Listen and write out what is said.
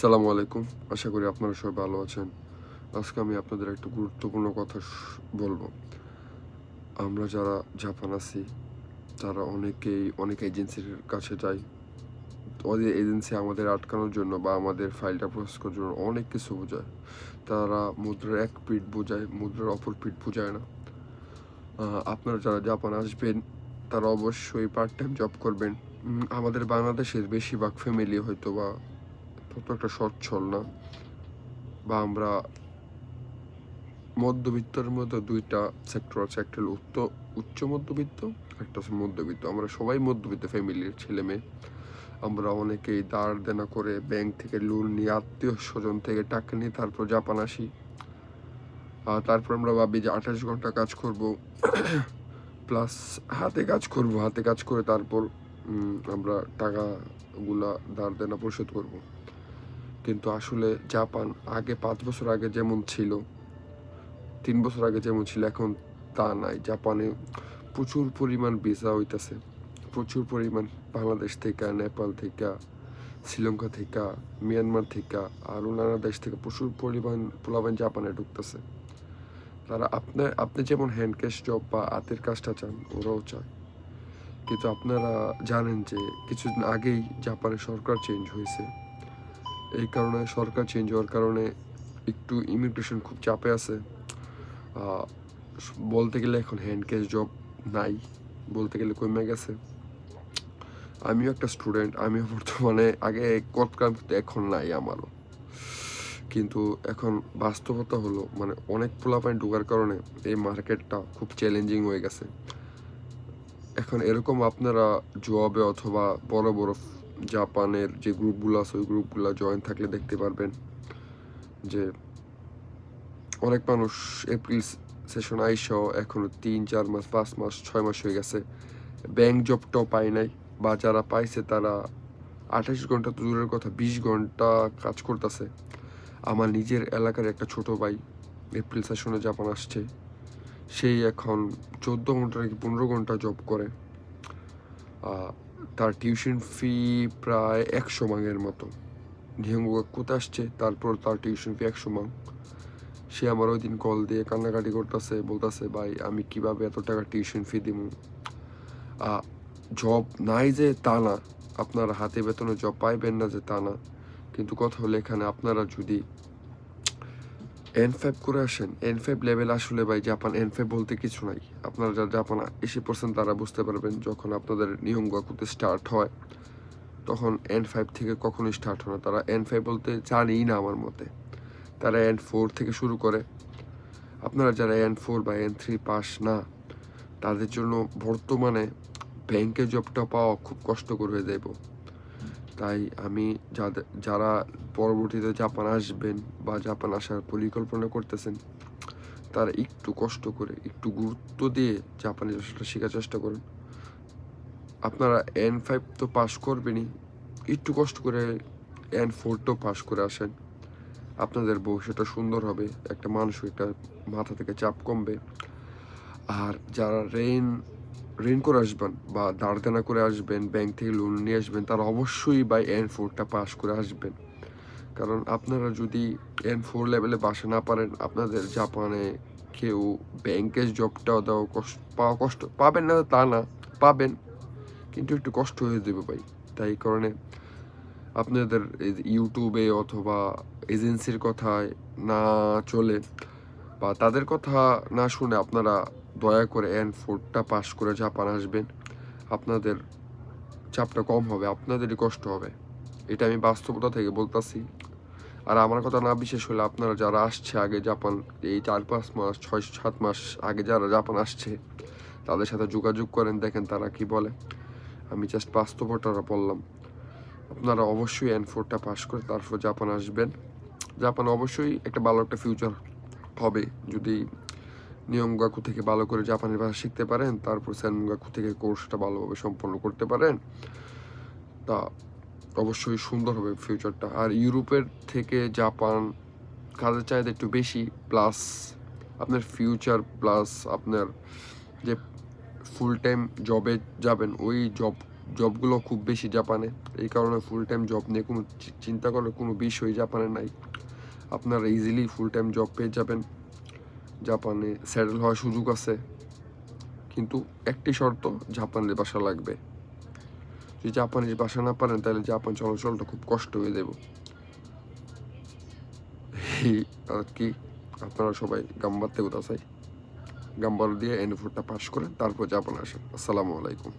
সালামু আলাইকুম। আশা করি আপনারা সবাই ভালো আছেন। আজকে আমি আপনাদের একটা গুরুত্বপূর্ণ কথা বলব। আমরা যারা জাপান আছি, তারা অনেকেই, অনেক এজেন্সির কাছে যাই। ওদের এজেন্সি আমাদের আটকানোর জন্য বা আমাদের ফাইলটা প্রসেস করার জন্য অনেক কিছু বোঝায়। তারা মুদ্রার এক পিঠ বোঝায়, মুদ্রার অপর পিঠ বোঝায় না। আপনারা যারা জাপান আসবেন, তারা অবশ্যই পার্ট টাইম জব করবেন আমাদের বাংলাদেশের বেশিরভাগ ফ্যামিলি হয়তো বা তত একটা সচ্ছল না। বা আমরা মধ্যবিত্তের মধ্যে দুইটা সেক্টর আছে, একটা হলো উচ্চ মধ্যবিত্ত, একটা হচ্ছে মধ্যবিত্ত। আমরা সবাই মধ্যবিত্ত ফ্যামিলির ছেলে মেয়ে। আমরা অনেকেই দাঁড় দেনা করে ব্যাংক থেকে লোন নিয়ে আত্মীয় স্বজন থেকে টাকা নিয়ে তারপর জাপান আসি। তারপর আমরা ভাবি যে আঠাশ ঘণ্টা কাজ করব। প্লাস হাতে কাজ করব, হাতে কাজ করে তারপর আমরা টাকাগুলা ধার দেনা পরিশোধ করব। কিন্তু আসলে জাপান আগে পাঁচ বছর আগে যেমন ছিল, তিন বছর আগে যেমন ছিল, এখন তা নাই। জাপানে প্রচুর পরিমাণ ভিসা হইতাছে। প্রচুর পরিমাণ বাংলাদেশ থেকে, নেপাল থেকে, শ্রীলঙ্কা থেকে, মিয়ানমার থেকে, আরও নানা দেশ থেকে প্রচুর পরিমাণ পোলাবান জাপানে ঢুকতেছে। তারা আপনার আপনি যেমন হ্যান্ড ক্যাশ জব বা হাতের কাজটা চান, ওরাও চায়। কিন্তু আপনারা জানেন যে কিছুদিন আগেই জাপানের সরকার চেঞ্জ হয়েছে। এই কারণে সরকার চেঞ্জ হওয়ার কারণে একটু ইমিগ্রেশন খুব চাপে আছে। বলতে গেলে এখন হ্যান্ড ক্যাশ জব নাই, বলতে গেলে কমে গেছে। আমিও একটা স্টুডেন্ট আমিও বর্তমানে আগে করতাম কিন্তু এখন নাই আমারও। কিন্তু এখন বাস্তবতা হলো মানে অনেক পোলাপাইন ঢোকার কারণে এই মার্কেটটা খুব চ্যালেঞ্জিং হয়ে গেছে। এখন এরকম আপনারা জবে অথবা বড় বড় জাপানের যে গ্রুপগুলো আছে, ওই গ্রুপগুলো জয়েন থাকলে দেখতে পারবেন যে অনেক মানুষ এপ্রিল সেশন আইসাও এখনও তিন, চার মাস, পাঁচ মাস, ছয় মাস হয়ে গেছে। ব্যাংক জবটাও পায় নাই। বা যারা পাইছে তারা আঠাশ ঘণ্টা তো দূরের কথা, বিশ ঘণ্টা কাজ করতেছে। আমার নিজের এলাকার একটা ছোট ভাই এপ্রিল সেশনে জাপান আসছে। সেই এখন চোদ্দ ঘণ্টা নাকি পনেরো ঘণ্টা জব করে। তার টিউশন ফি প্রায় একশো মাঙের মতো। নিহঙ্গ কোথা আসছে? তারপর তার টিউশন ফি একশো মাং। সে আমার ওই দিন কল দিয়ে কান্নাকাটি করতেছে, বলতেছে, ভাই, আমি কীভাবে এত টাকা টিউশন ফি দিব জব নাই যে তা না। আপনারা হাতে বেতনে জব পাইবেন না যে তা না। কিন্তু কথা হলো এখানে আপনারা যদি এন ফাইভ করে আসেন। এন ফাইভ লেভেল আসলে ভাই জাপান এন ফাইভ বলতে কিছু নাই। আপনারা যারা জাপান এসে পড়ছেন তারা বুঝতে পারবেন যখন আপনাদের নিয়ম গাকুতে স্টার্ট হয়, তখন এন ফাইভ থেকে কখনোই স্টার্ট হয় না। তারা এন ফাইভ বলতে জানেই না আমার মতে। তারা এন ফোর থেকে শুরু করে। আপনারা যারা এন ফোর বা এন থ্রি পাস না, তাদের জন্য বর্তমানে ব্যাংকে জবটা পাওয়া খুব কষ্টকর হয়ে যাব তাই আমি যাদের, যারা পরবর্তীতে জাপান আসবেন বা জাপান আসার পরিকল্পনা করতেছেন, তারা একটু কষ্ট করে, একটু গুরুত্ব দিয়ে জাপানি ভাষাটা শেখার চেষ্টা করুন। আপনারা এন ফাইভ তো পাস করবেনই, একটু কষ্ট করে এন ফোরটাও পাস করে আসেন। আপনাদের ভবিষ্যৎটা সুন্দর হবে, একটা মানসিক একটা মাথা থেকে চাপ কমবে। আর যারা রেন ঋণ করে আসবেন বা দাঁড় করে আসবেন, ব্যাংক থেকে লোন নিয়ে আসবেন, তারা অবশ্যই বাই এন ফোরটা পাস করে আসবেন। কারণ আপনারা যদি এন ফোর লেভেলে বাসা না পারেন, আপনাদের জাপানে কেউ ব্যাংকের জবটাও দেওয়া কষ্ট, পাওয়া কষ্ট, পাবেন না, তা না, পাবেন। কিন্তু একটু কষ্ট হয়ে যাবে ভাই। তাই কারণে আপনাদের ইউটিউবে অথবা এজেন্সির কথায় না চলে বা তাদের কথা না শুনে আপনারা দয়া করে এন ফোরটা পাস করে জাপান আসবেন। আপনাদের চাপটা কম হবে, আপনাদেরই কষ্ট হবে। এটা আমি বাস্তবতা থেকে বলতাছি। আর আমার কথা না বিশেষ হলে আপনারা যারা আসছে আগে জাপান, এই চার পাঁচ মাস, ছয়, সাত মাস আগে যারা জাপান আসছে, তাদের সাথে যোগাযোগ করেন, দেখেন তারা কি বলে। আমি জাস্ট বাস্তবতা বললাম। আপনারা অবশ্যই এন ফোরটা পাস করে তারপর জাপান আসবেন। জাপান অবশ্যই একটা ভালো একটা ফিউচার হবে। যদি নিয়মগাকু থেকে ভালো করে জাপানের ভাষা শিখতে পারেন, তারপর স্যানগাকু থেকে কোর্সটা ভালোভাবে সম্পন্ন করতে পারেন, তা অবশ্যই সুন্দর হবে ফিউচারটা আর ইউরোপের থেকে জাপান, কাজের চাহিদা একটু বেশি প্লাস আপনার ফিউচার প্লাস আপনার যে ফুল টাইম জবে যাবেন, ওই জব জবগুলো খুব বেশি জাপানে। এই কারণে ফুল টাইম জব নিয়ে কোনো চিন্তা করার কোনো বিষয় জাপানে নাই। আপনারা ইজিলি ফুল টাইম জব পেয়ে যাবেন। জাপানে স্যাটেল হওয়ার সুযোগ আছে। কিন্তু একটি শর্ত, জাপানের বাসা লাগবে। যদি জাপানিজ বাসা না পারেন, তাহলে জাপান চলাচলটা খুব কষ্ট হয়ে যাব। আর কি, আপনারা সবাই গাম্বার থেকে কোথাও চাই গাম্বার দিয়ে এনফোরটা পাস করেন, তারপর জাপান আসেন। আসসালামু আলাইকুম।